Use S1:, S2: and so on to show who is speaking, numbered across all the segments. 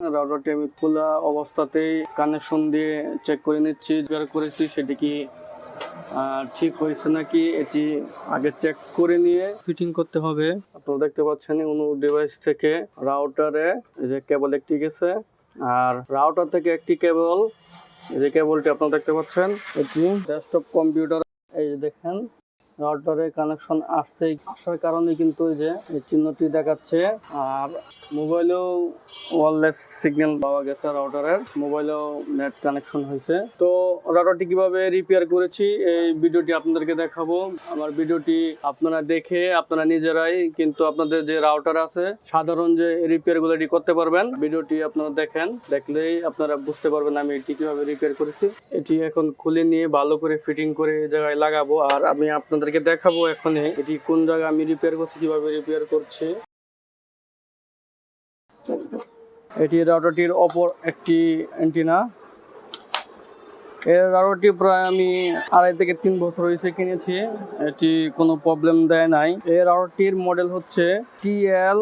S1: রাউটারটি আমি খোলা অবস্থাতেই কানেকশন দিয়ে চেক করে নিচ্ছি বের করেছি, সেটি কি ঠিক হয়েছে নাকি, এটি আগে চেক করে নিয়ে ফিটিং করতে হবে। আপনারা দেখতে পাচ্ছেন অন্য ডিভাইস থেকে রাউটারে যে কেবল একটি গেছে, আর রাউটার থেকে একটি কেবল এই যে কেবলটি আপনারা দেখতে পাচ্ছেন, এটি ডেস্কটপ কম্পিউটার এই যে দেখেন, রাউটারে কানেকশন আসছে। আসার কারণে কিন্তু এই যে চিহ্নটি দেখাচ্ছে, আর মোবাইলেও ওয়ারলেস সিগন্যাল পাওয়া গেছে রাউটারের মোবাইলেও নেট কানেকশন হয়েছে। তো রাউটারটি কীভাবে রিপেয়ার করেছি, এই ভিডিওটি আপনাদেরকে দেখাবো। আমার ভিডিওটি আপনারা দেখে আপনারা নিজেরাই কিন্তু আপনাদের যে রাউটার আছে, সাধারণ যে রিপেয়ারগুলো এটি করতে পারবেন, ভিডিওটি আপনারা দেখেন। দেখলেই আপনারা বুঝতে পারবেন আমি এটি কীভাবে রিপেয়ার করেছি। এটি এখন খুলে নিয়ে ভালো করে ফিটিং করে জায়গায় লাগাবো। আর আমি আপনাদেরকে দেখাবো এখনই এটি কোন জায়গায় আমি রিপেয়ার করছি, কীভাবে রিপেয়ার করছি। এটি রাউটারটির অপর একটি অ্যান্টিনা। এর রাউটারটি প্রায় আমি আড়াই থেকে তিন বছর হয়েছে কিনেছি, এটি কোনো প্রবলেম দেয় নাই। এই রাউটারটির মডেল হচ্ছে TL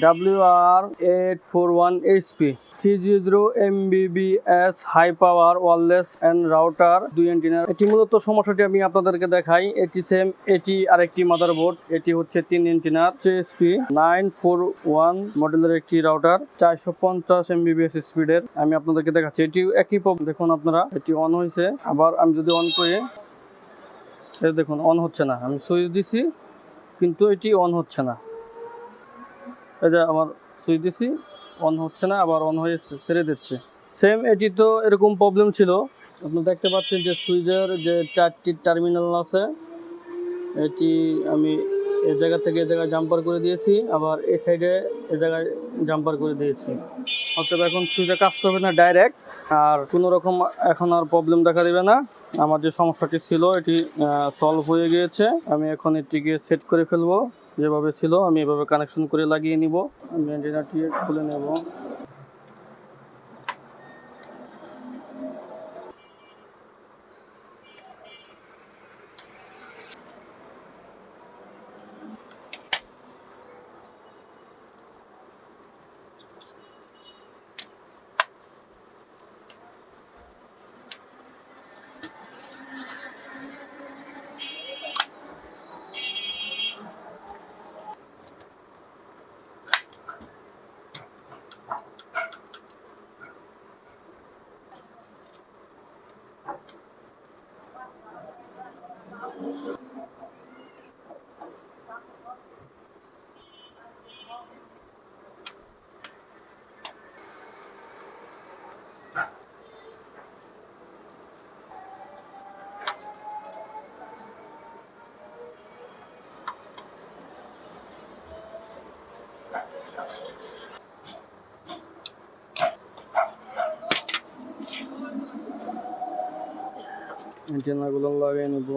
S1: W R eight four one HP three zero Mbps high power and router দুই এটি মূলত সমস্যাটি আমি আপনাদেরকে দেখাই। এটি সেম এটি আরেকটি মাদারবোর্ড এটি হচ্ছে তিন ইঞ্চিনার সিএসপি নাইন ফোর ওয়ান মডেলের একটি রাউটার চারশো পঞ্চাশ স্পিডের আমি আপনাদেরকে দেখাচ্ছি এটি একই প্রব- দেখুন আপনারা, এটি অন হয়েছে। আবার আমি যদি অন করি, এই দেখুন অন হচ্ছে না। আমি সুইচ দিছি, কিন্তু এটি অন হচ্ছে না। এই যে আমার সুইচ দিছি অন হচ্ছে না, আবার অন হয়ে ছেড়ে দিচ্ছে। সেম এটি তো এরকম প্রবলেম ছিল। আপনি দেখতে পাচ্ছেন যে সুইচের যে চারটি টার্মিনাল আছে, এটি আমি এই জায়গা থেকে এই জায়গায় জাম্পার করে দিয়েছি, আবার এই সাইডে এই জায়গায় জাম্পার করে দিয়েছি। অতএব এখন সুইচে কাজ করবে না ডাইরেক্ট আর কোনো রকম এখন আর প্রবলেম দেখা দেবে না। আমার যে সমস্যাটি ছিল, এটি সলভ হয়ে গিয়েছে। আমি এখন এটিকে সেট করে ফেলব। যেভাবে ছিল আমি এভাবে কানেকশন করে লাগিয়ে নিব। আমি অ্যান্টেনাটি খুলে নেব। অ্যান্টেনাগুলো লাগিয়ে নেব।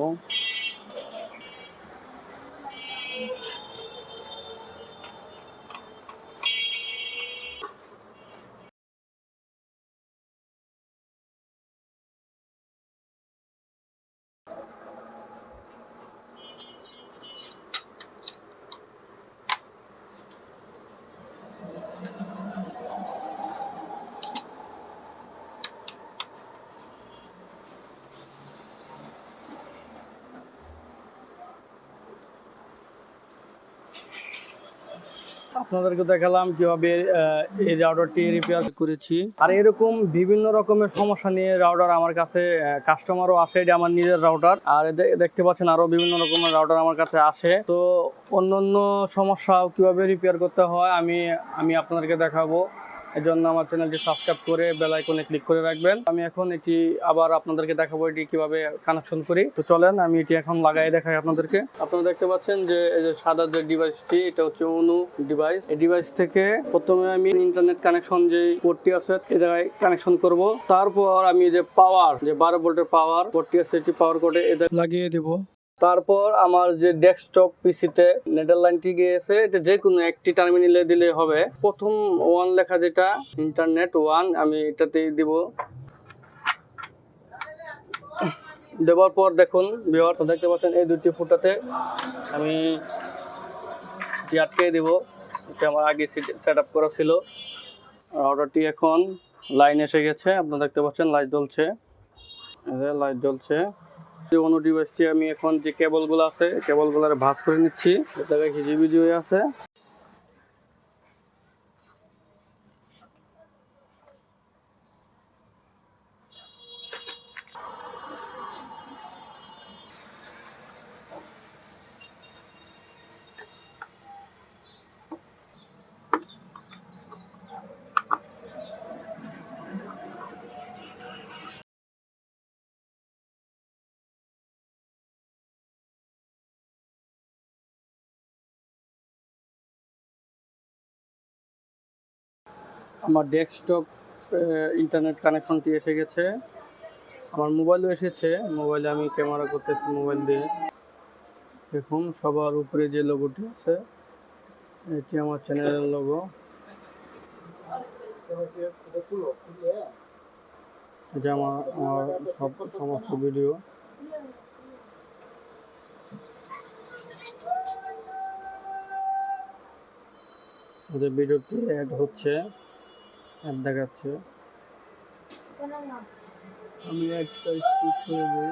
S1: আপনাদেরকে দেখালাম কীভাবে এই রাউডারটি রিপেয়ার করেছি। আর এরকম বিভিন্ন রকমের সমস্যা নিয়ে রাউডার আমার কাছে কাস্টমারও আসে, এটা আমার নিজের রাউডার আর দেখতে পাচ্ছেন আরও বিভিন্ন রকমের রাউডার আমার কাছে আসে। তো অন্য অন্য সমস্যা কীভাবে রিপেয়ার করতে হয়, আমি আমি আপনাদেরকে দেখাবো। এর জন্য আমার চ্যানেলটি সাবস্ক্রাইব করে বেল আইকনে ক্লিক করে রাখবেন। আমি এখন এটি আবার আপনাদেরকে দেখাবো এটি কীভাবে কানেকশন করি। তো চলেন, আমি এটি এখন লাগাই দেখাই আপনাদেরকে। আপনারা দেখতে পাচ্ছেন যে এই যে সাদা যে ডিভাইসটি এটা হচ্ছে অনু ডিভাইস এই ডিভাইস থেকে প্রথমে আমি ইন্টারনেট কানেকশন যে পোর্টটি আছে, এই জায়গায় কানেকশন করব। তারপর আমি যে পাওয়ার যে বারো ভোল্টের পাওয়ার পোর্টটি আছে, এটি পাওয়ার কোডে এটা লাগিয়ে দেব। তারপর আমার যে ডেস্কটপ পিসিতে নেটের লাইনটি গিয়েছে, এটা যে কোনো একটি টার্মিনালে দিলে হবে। প্রথম ওয়ান লেখা যেটা ইন্টারনেট ওয়ান আমি এটাতেই দিব। দেওয়ার পর দেখুন বিহার দেখতে পাচ্ছেন এই দুটি ফুটাতে আমি আটকে দিব, এটা আমার আগে সেট আপ করা ছিল। অর্ডারটি এখন লাইন এসে গেছে, আপনারা দেখতে পাচ্ছেন লাইট জ্বলছে। লাইট জ্বলছে। অন্য ডিভাইসটি আমি এখন যে কেবলগুলো আছে কেবলগুলোর ভাঁজ করে নিচ্ছি। এটা হিজিবিজি হয়ে আছে। আমার ডেস্কটপ ইন্টারনেট কানেকশনটি এসে গেছে। আমার মোবাইলও এসেছে। মোবাইলে আমি ক্যামেরা করতেছি মোবাইল দিয়ে। দেখুন, সবার উপরে যে লোগোটি আছে, এটি আমার চ্যানেলের লোগো আমার আমার সব, সমস্ত ভিডিও ভিডিওটি অ্যাড হচ্ছে। অ্যাড দেখাচ্ছে। আমি একটা স্কিপ করে দিই।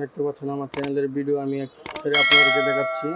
S1: দেখতে পাচ্ছেন আমার চ্যানেলের ভিডিও আমি আপনাদেরকে দেখাচ্ছি।